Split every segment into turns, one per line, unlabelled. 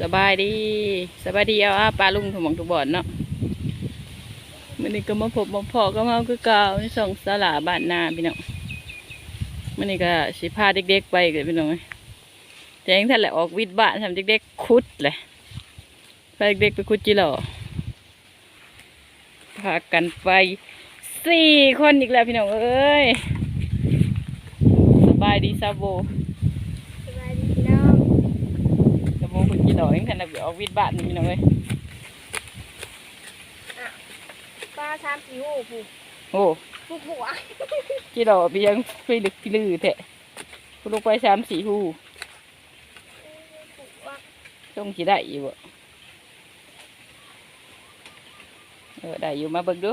สบายดีสบายดีเอาอาปลาลุงถมองทุกบ่อนเนาะมันนี้ก็มาพบมาพอก็มาคือเก่าในสองสลาบ้านนาพี่น้องมันนี้ก็สิพาเด็กๆไปกันพี่น้องเอ้งท่านแหละออกวิทย์บ้านทำเด็กๆคุดเลยพาเด็กๆไปคุดจิหล่อพากันไปสี่คนอีกแล้วพี่น้องเอ้ยสบายดีซาโบ
สบายดีพี่น้อง
จะโมคุณกี่ ดอกยังขนาดเดี๋ยวออกวิทย์บ้านนี่พี่น้องเอ้ย
ป้าชามสีหูผู
โอ้
ผูผัว
กี่ดอกไปยังไปลึกพี่ลือแท้คุณลูกไปสามสี่หู
ผัว
ช่องกี่ได้อยู่บ่เออได้อยู่มาเบิ่งดู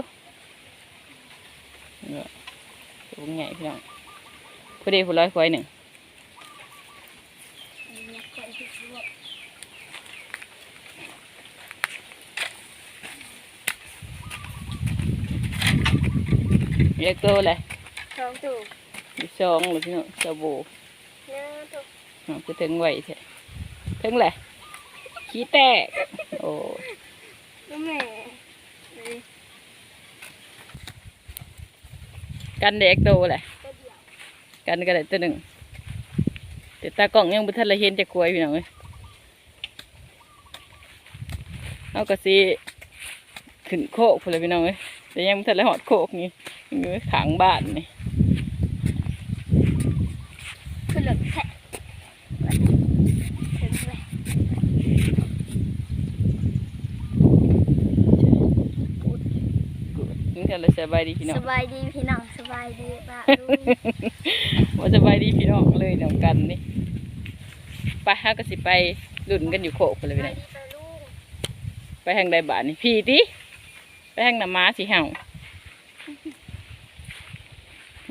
เนี่ยตัวใหญ่พี่น้องพอดีผู้ร้อยควายหนึ่ง เรียกตัวเลย
สองถูก
มีสองเลยพี่น้องสบู่
หนึ่งถูก
อ๋อคือถึงไหวแท้ถึงแหละขี้แตก โอ้
ก็แม่
กัน เด็กโตแหละ
ก็เดียว
กันก็ได้ตัวหนึ่งแต่ตากล่องยังบุทันละเห็นจะกลวยพี่น้องเอ้ยเอากระซีขึ้นโคกพุ่นเลยพี่น้องเอ้ยแต่ยังบุทันละหอดโคกนี่อยู่ขางบ้านนี่
คือเหลือแค่ถึงเลย
ยังทันละสบายดีพี่น้อ
ส
ง
บายดีพี่น้องสบายดีป้าลุง
ว่าสบายดีพี่น้องเลยเดียวกันนี่ไปฮะก็สิไปลุ่นกันอยู่โคกพุ่นเลย
ส
พี่
บา
น้
ย
อง
ดีป้าลุง
ไปทางใดบ้านนี่พี่ติไปทางน้ำม้าสิเห่า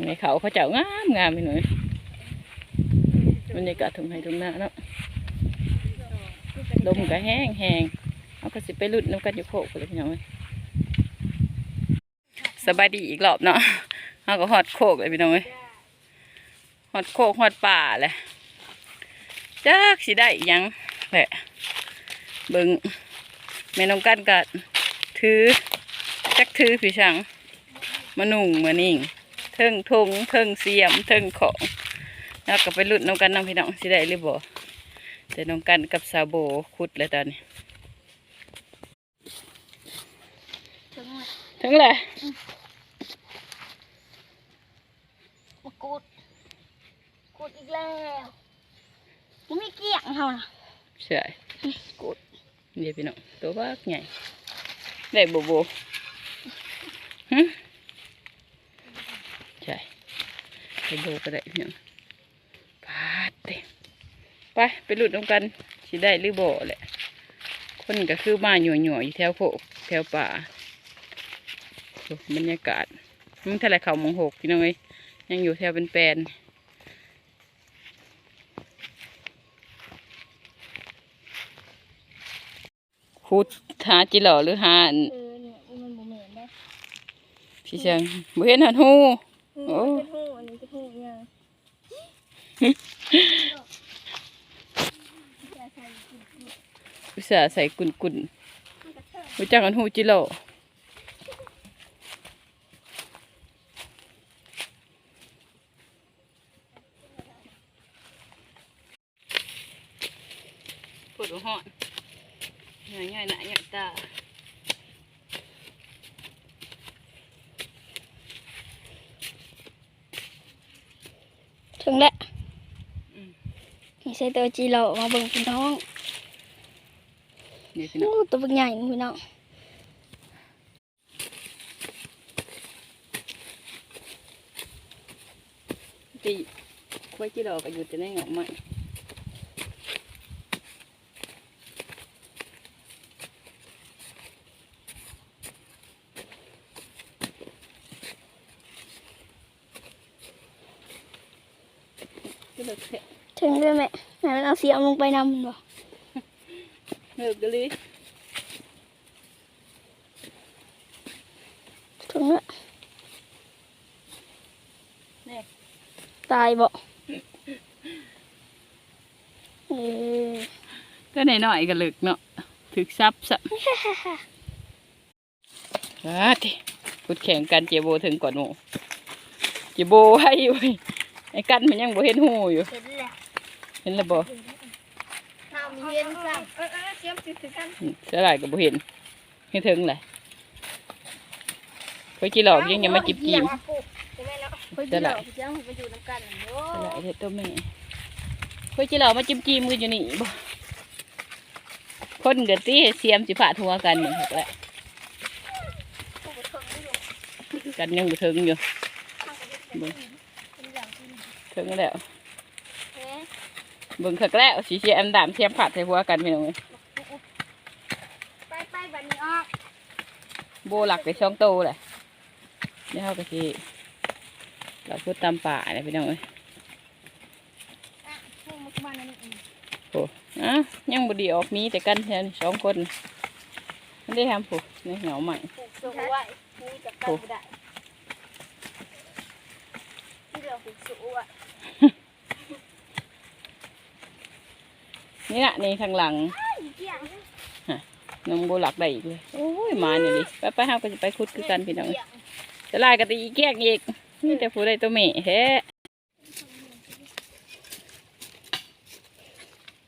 ในเขาเขาเจ้างามงามพี่หน่อยบรรยากาศทุ่งไห้ทุ่งนาเนาะลมก็แห้งแห้งเอาก็สิไปลุ่นน้ำกันอยู่โคกพุ่นเลยพี่น้องเอ้ยสบายดีอีกรอบเนาะเอาก็ฮอดโคกเลยพี่น้องเอ้ยฮอดโคกฮอดป่าเลยจักสิได้ยังแหละเบิ่ง แม่น้องกันก็ถือจักถือผีช่างมานุ่งมานิ่งเทิงทงเทิงเสียมเทิงของแล้วก็ไปลุ้นน้องกันน้องพี่น้องสิได้หรือบ่แต่น้องกันกับซาโบขุดเลยตอนนี้
ถึงเลย
ถึงเลย
มากูดกูดอีกแล้วมันไม่เกี่ยงเขานะ
ใช่กุด เดี๋ยวพี่น้องตัวบักใหญ่ได้โบโบหึใช่ไปโบก็ได้พี่น้องปาดเต็มไปไปลุ้นน้องกันสิได้หรือบ่แหละ คนก็คือมาหน่วยๆอยู่แถวโพกแถวป่าบรรยากาศมันท่าไรเขามองหกพี่น้องเอ้ยยังอยู่แถวเป็นแปลน ขุดหาจิหล่อหรือหาอัน
เออเนี่ยมันบ่เหมือนได้
พี่เชียงบ่เห็นหันหูโอ้
เป็นหูอันนี้เป็นหูเนี่ย
อุตส่าห์ใส่กุนกุนๆรู้จักหันหูจิหล่อปวดหัวหอน ง่ายง่ายๆนะอยากตา
ถึงแล้ว
อืม
นี่ใส่ตัวจีเรามาเบิ่งพี่น้อง
เดี๋ยวพี่
โอ้
น้อง
ตัวเป็นใหญ่นี่พี่น้อง
ตีไว้จิหล่อก็อยู่แต่ในหงอกไม้ ก็เลิกเถอะ
ถึงด้วยแม่แม่ เอาเสียมลงไปนำมันบ่
เลิกกันเลย
ถึงแล้ว
แน่
ตายบ่เออ
ก็หน่อยๆก็ลึกเนาะถึกซับซะว้าติพูดแข่งกันเจโบถึงก่อนหมูเจโบให้ไว้ไอ้กันมันยังบ่เห็นหูอยู่
เสร็จแล้ว
เห็นแล้วบ่
ข้าวมีเย็นสั่งเออเออเสียมติดกัน
เสียหลายก็บ่เห็นเห็นถึงแหละเพื่อจีหลอกยังยังมาจิบจีม
ใช่ไหมเนาะ
เดี๋ยวหลัง
เสียงไปอยู่น้ำกันโอ้
เสียหลายเด็ดตัวแม่เพื่อจีหลอกมาจิบจีมมืออยู่นี่บ่คนเกิดตีเสียมสิผ่าทัวกันเหมือนกันแหละกันยังบ่ถึงอยู่ถึงแล้ว เบิ่งคักแล้วสีเสียมดำเสียมผัดใส่หัวกันพี่น้องเอ้ย
ไปไปบันนี้ออก
โบหลักไปช่องโตแหละนี่เฮาก็สิเราพูดตามป่าเนี่ยพี่น้องเอ้ยโอ้อะยังบดีออกมีแต่กันแค่นี้สองคนไมันได้ทำผู้ในเหงาใหม่
ปลูกสูงไว้ปูจะไปไม่ได้ที่เราปลูกสูงอะ
นี่น่ะนี่ทางหลัง
เกี่ยง
น้องโบหลักได้อีกเลยโอ้ยมาเนี่ยดิไปไปเฮาก็จะไปคุดคือกันพี่น้องเอ้ยจะไล่กันตีอีแก้งอีกนี่แต่ผู้ได้ตัวแม่แท้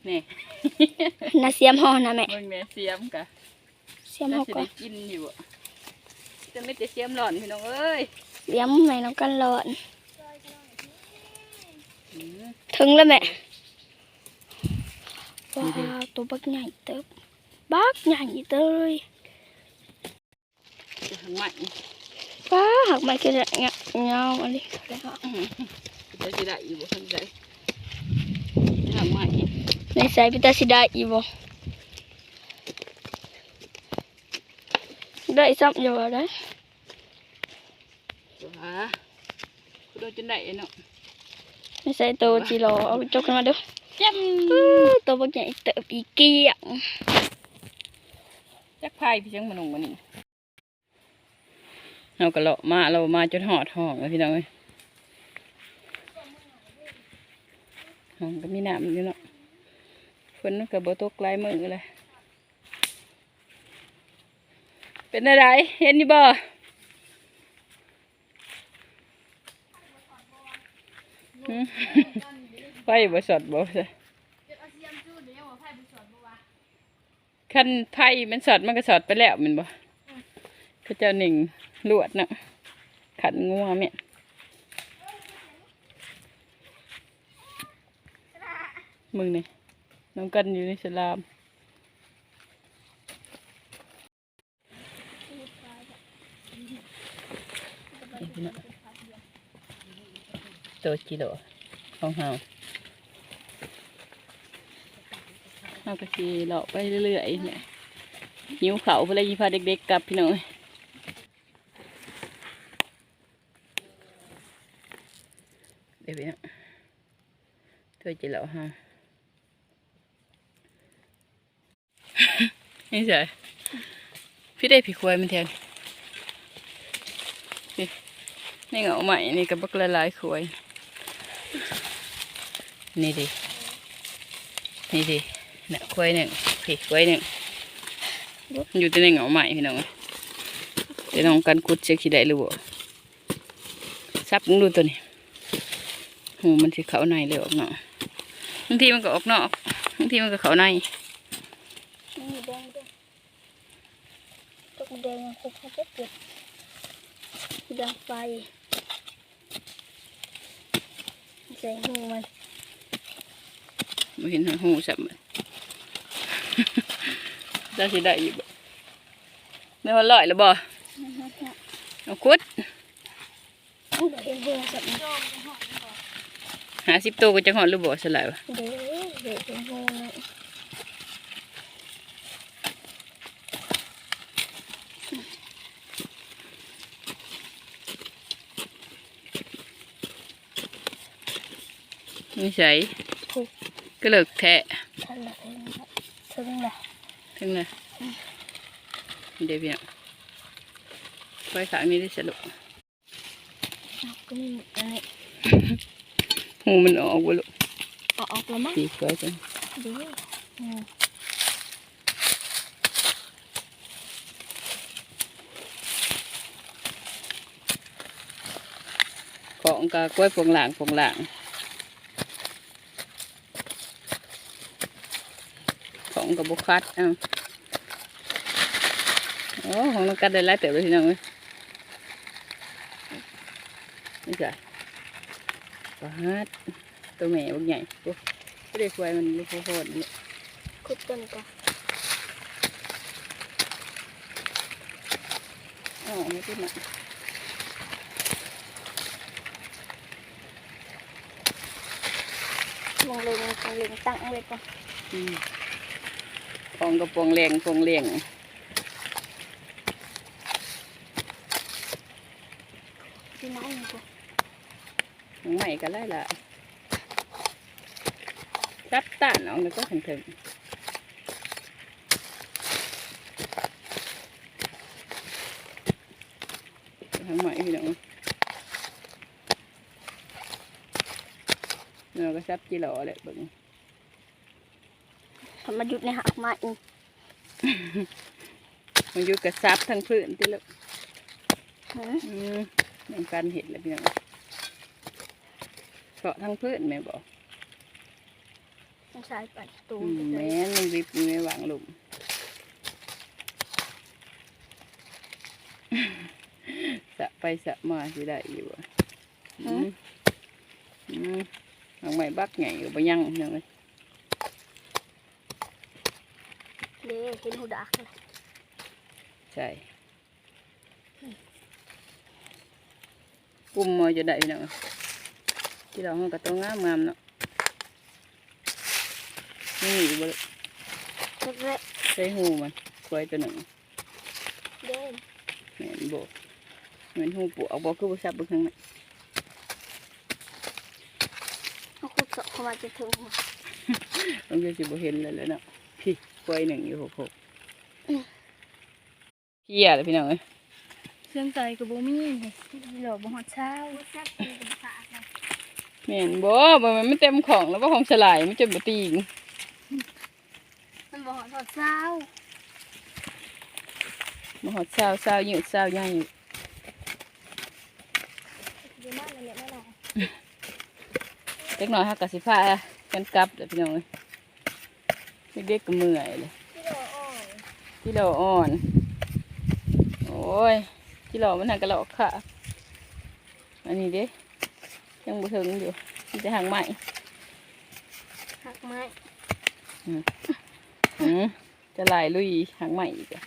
นี่
น่าเสียมห่อนะแม่
เบิ่งแม่เสียมกะ
เสียม
จะ
ห่อ
สิ
ก่อ
ได้
น
กินอยู่อะจะไม่จะเสียมหล่อนพี่น้องเอ้ย
เสียมแม่น้ำกันร้อน
อืม
ถึงแล้วแม่ว้าวตัวบักใหญ่เติบบักใหญ่เตย
จะทางใหม่
ป้าหักไม้กันเงี้ยเงาอันนี้แล้วก็
จะสิได้อยู่บ่ทันได้ทางใหม่
ในสายพิตาสิได้อีบ่ได้ซ้ำอยู่บ่ได้
ตัวหาคุณโดนจนได้เนาะ
ในสายตัวจีรอเอาจกขึ้นมาดู
จ้ำ
อื้อตัวบักใหญ่เติบอีเกี้ยง
จักพายพี่จังมาหนุ่งมานี่เราก็เลาะมาเรามาจนหอดห้องแล้วพี่น้องเอ้ยห้องก็มีน้ำอยู่เนาะฝนมันก็บ่ตกหลายมื้อเลยเป็นอะไรเห็นอยู่บ่หึ ไฟบ่สดบ่ซะคันไฟมันสดมันก็สดไปแล้วมันบ่เขาเจ้าหนึ่งลวดเนาะขันงัวแม่นมึงนี่น้องกันอยู่ในสลามนี่พี่น้องตัวกิโลของเฮา เราก็ขี่เลาะไปเรื่อยๆเนี่ยหิวเขาเพื่อยีพาเด็กๆกลับพี่น้องเอ้ยเดี๋ยวพี่น้องเธอจะเลาะฮะนี่ใช่พี่ได้ผีควายมันแทนนี่นี่เหงาใหม่นี่กับบักละลายควายนี่ดินี่ดิ เนี่ยกล้วยหนึ่งพี่กล้วยหนึ่งอยู่ที่ในเหงาใหม่พี่น้องเดี๋ยวน้องกันคุดเช็คสิได้หรือบ่ซับมึงดูตัวนี้หูมันสิเข้าในเลยออกนอกบางทีมันก็ออกนอกบางทีมันก็เข้าใน
นี่แดงด้วยตกแดงยังคงเขาเจ็บเจ็บดังไฟใส่หูมัน
ไม่เห็นหูสับมัน ได้สิได้อยู่บ่ไม่ว่าลอยหรือบ่เอาคุด
เดี๋ยวเห็นหูสับมัน
หาสิบตัวก็จะหอดหรือบ่สลายวะ
เดี๋ยวเดี๋ยวเห็นหูมัน
นี่ใส่ก็เลิกแทะ
ทันละ ถึงเลย
ถึงเลยเดี๋ยวเพียงไว้ขางนี้ได้สรุป
ก็มีหมดเลย
หูมันออกวะลูก
ออกแล้วมั้ง
ดีกว่าจัง
ดีของ
กะกล้วยพวงหลางพวงหลาง ของกับบุคัดเอ้าโอ้ของน้องกัดได้หลายเติบเลยพี่น้องเอ้ยนี่จ้ะปลาฮัดตัวแม่บางใหญ่โอ้ไม่ได้ควายมันลูกโคตรนี่
ขุดต้นก่อน
อ๋อไม่ติดหนัก
มองเลยมองเลยตั้งไว้ก่อน
อืมของกระปวงแรงปวงเลียง
ที่ไหนนี่ก่อน
ของใหม่ก็ได้ละจับต้านเอาแล้วก็ถึงถึงทางใหม่พี่น้องเราก็ซับจีหล่อแหละเบิ่ง
ทำมาหยุดในหักไม้อีก
มันอยู่กับซับทั้งพื้นที่แล้ว
หือ
อืมมันการเห็ดเลยพี่น้องเกาะทั้งพื้นแม่บอก
ต้องใช้ไปตู
อื
ม
ม
ไป
แม่
เลย
นมันวิบมันไม่วางหลุมสะไปสะมาสิได้อยู่อะอืมอืมทางใหม่บักใหญ่อยู่บ่ยังพี่น้องเอ้ย
เด้เห็นหูดักเลย
ใช่ปุ่มมาจะได้พี่น้องเอ้ยที่เรามันก็ต้องงามงามๆเนาะนี่อยู่บ่
เละ
ใส่หูมันควายตัวหนึ่ง
เด้
แม่นโบเหมือนหูปูเอาบอกคือบ่ซับเบิ่งข้างใน
เขาขุดเจาะเข้ามาจะถึงหัว
ต้องจะสิบ่เห็นเลยแหล้วเนาะพี่ ควายหนึ่งอยู่หกหกเกียเลยพี่น้องเอ้ย
เครื่องใจกับบ่มีเลยที่หลอกบ่หอดเช้าซับเป็นฝากเลย
แม่นบ่บ่มันไม่เต็มของแล้วบ่ของสลายมันจะบ่ตีง
มันบ่หอดหอดเช้า
บ่ฮอดเช้าเช้ายืดเช้าย่างอยู่
ดีมากเลยเนี่ยแม่น้อง
เล็กน้อยเฮาก็สิพากันกลับเด้อพี่น้องเอ้ย เด็กๆก็เมื่อยเลย
ที่หลอกอ่อน
กิโลอ่อน โอ้ยกิโลมันหักกะโหลกค่ะ อันนี้เด้ยังบ่ถึงอยู่มีแต่หางใหม่
หักไม้
อืมจะลายลุยหางใหม่อีกอะ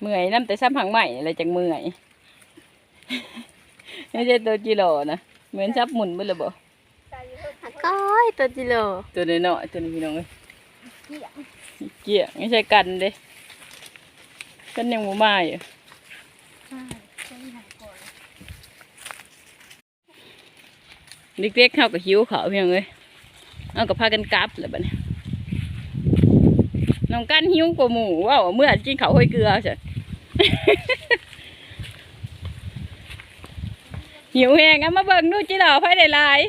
เมื่อยน้ำแต่ซ้ำหางใหม่อะไรจังเมื่อย ไม่ใช่ตัวจิโร่นะ เหมือนซับหมุนไปเลยบ่
หักก้อยตัวจิโล
ตัวน้อยๆตัวนี้พี่น้องเอ้ย
เกี่ยง
เกี่ยไม่ใช่กันเด้กันยังบ่มาอยู่
ใช่ใช่หักก่อน
เด็กๆเข้ากับหิวเขาวพี่น้องเอ้ยเอากับพากันกลับแล้วบัดนี้น้องกันหิวกว่าหมูว้าวเมื่อกินข้าวห้อยเกลือใช่ หิวแหงเอามาเบิ่งดูจิหล่อไฟได้หลาย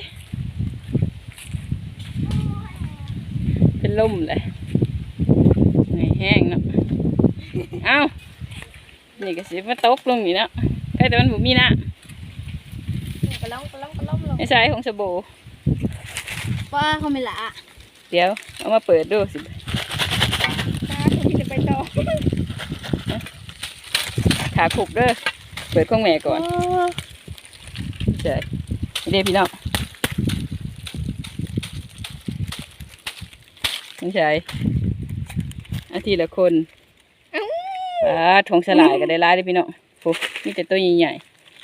เป็นลมเลยไงแห้งเนาะเอ้านี่ก็สิมาตกลงนี่เนาะใกล้แต่มันบ่มีนะ
กระล่องกระล่องกระล่องลง
ในสายของสบู่
ว่าเขาไม่ละ
เดี๋ยวเอามาเปิดดูสิ
ตาที่จะไปต่อ
ขาขุกเด้อเปิดของแม่ก่อน ใช่เดี๋ยวพี่น้องไม่ใช่อาทีละคนอ่าทงสลายก็ได้ร้ายเด้อพี่น้องโอ้นี่แต่ตัวใหญ่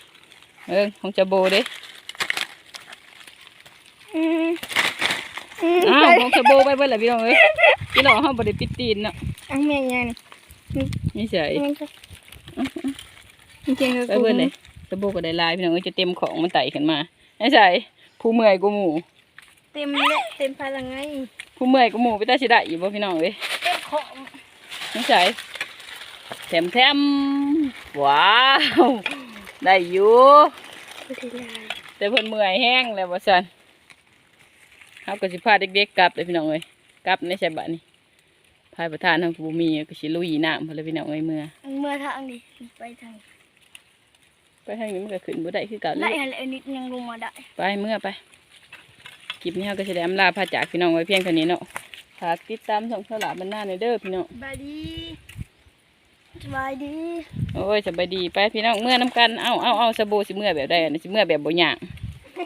ๆเออของจะโบเด้
อืม
อ้าวของจะโบไปเบิ่ละพี่น้องเอ้ยพี่น้องเฮาบ่ได้ปิดตีนเนาะ
อันเมียยังนี่
นี่ใช่
มันก็จริงๆ
ไปเบิ่เลย จะโบก็ได้ร้ายพี่น้องเอ้ยจะเต็มของมันไต่ขึ้นมาไม่ใช่ผู้เมื่อยกูหมู่
เต็มเลยเต็มพลังไง
ผู้เมื่อยกูหมู่ไปตาสิได้อยู่บ่พี่น้องเอ้ย
เต็มของ
ไม่ใช่แถมแถมว้าวได้อยู่
ไม่ได้ลาย
แต่เพิ่นเมื่อยแห้งแล้วว่าซั่นเฮาก็สิพาเด็กๆกลับเลยพี่น้องเอ้ยกลับในใช่บัดนี้พายประธานทางบูมีก็สิลุยน้ำพนเลยพี่น้องเอ้ยเมื่อ
เมื่อทางนี้ไปทาง
ไปทางนี้มันก็ขึ้นบ่ได้คือเก่าเล
ไล่
ย
อะไรนิดยังลงมาได้
ไปเมื่อไปคลิปนี้เราก็จะได้อำลาพาจากพี่น้องไว้เพียงเท่านี้เนาะฝากติดตามช่องสลาบรรณาในอยเด้อพี่น้อง
สบายดีสบายดี
โอ้ยสบายดีไปพี่น้องเมื่อน้ำกันเอาเอาเอาสบู่สิเมื่อแบบใดอันนี้สิเมื่อแบบบ่ย่าง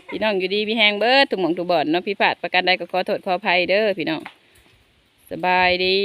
พี่น้องอยู่ดีพี่แหงเบิดทุกหม่องทุกบ่อนเนาะพี่ผาดประกันใดก็ขอโทษขออภัยเด้อพี่น้องสบายดี